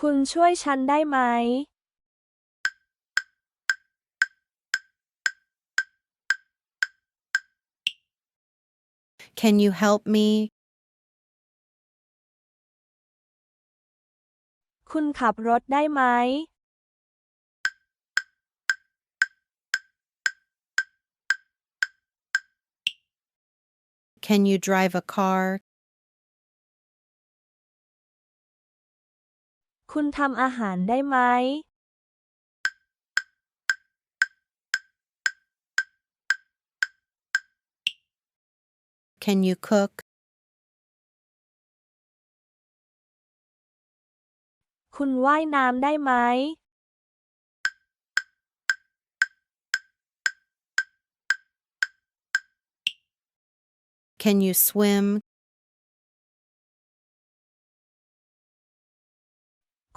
คุณช่วยฉันได้ไหม Can you help me? คุณขับรถได้ไหม Can you drive a car? คุณทำอาหารได้ไหม Can you cook? คุณว่ายน้ำได้ไหม Can you swim?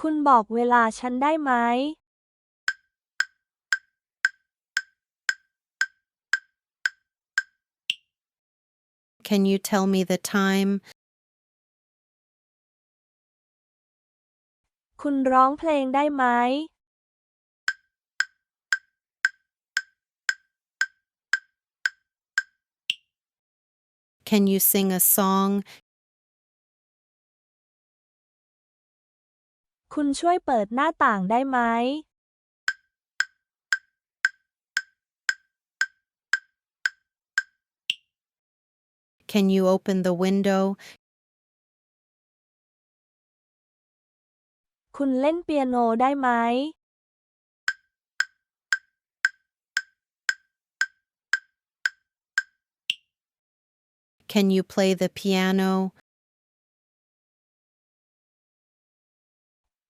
คุณบอกเวลาฉันได้ไหม Can you tell me the time? คุณร้องเพลงได้ไหม Can you sing a song? คุณช่วยเปิดหน้าต่างได้ไหม Can you open the window? คุณเล่นเปียโนได้ไหม Can you play the piano?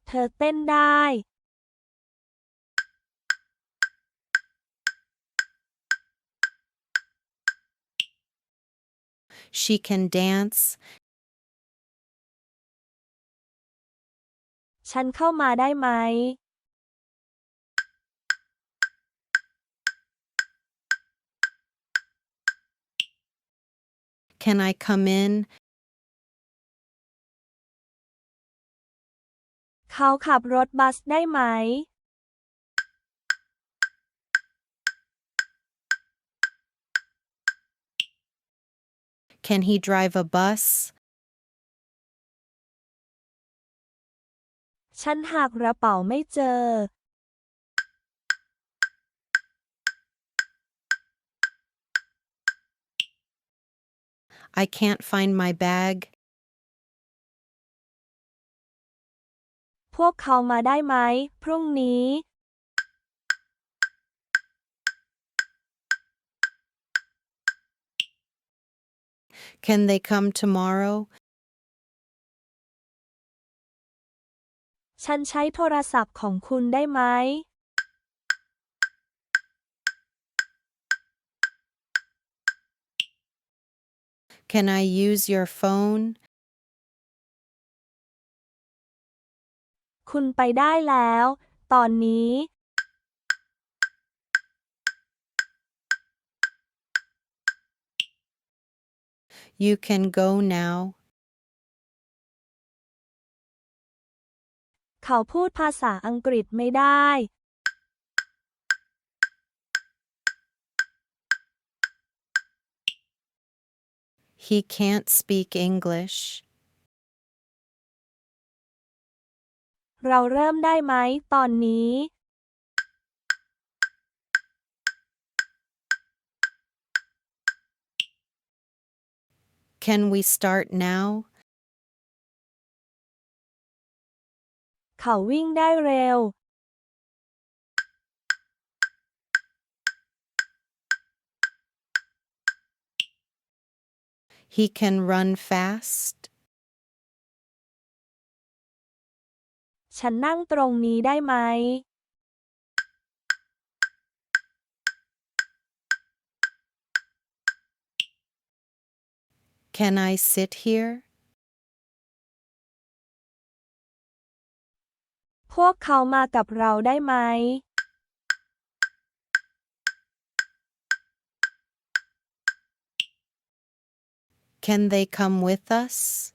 เธอเต้นได้ She can dance. ฉันเข้ามาได้ไหม Can I come in? เขาขับรถบัสได้ไหม Can he drive a bus? ฉันหากกระเป๋าไม่เจอ I can't find my bag. พวกเขามาได้ไหม พรุ่งนี้ Can they come tomorrow? ฉันใช้โทรศัพท์ของคุณได้ไหม Can I use your phone? คุณไปได้แล้ว ตอนนี้ You can go now. เขาพูดภาษาอังกฤษไม่ได้ He can't speak English. เราเริ่มได้ไหมตอนนี้ Can we start now? เขาวิ่งได้เร็ว He can run fast. ฉันนั่งตรงนี้ได้ไหม Can I sit here? พวกเขามากับเราได้ไหม Can they come with us?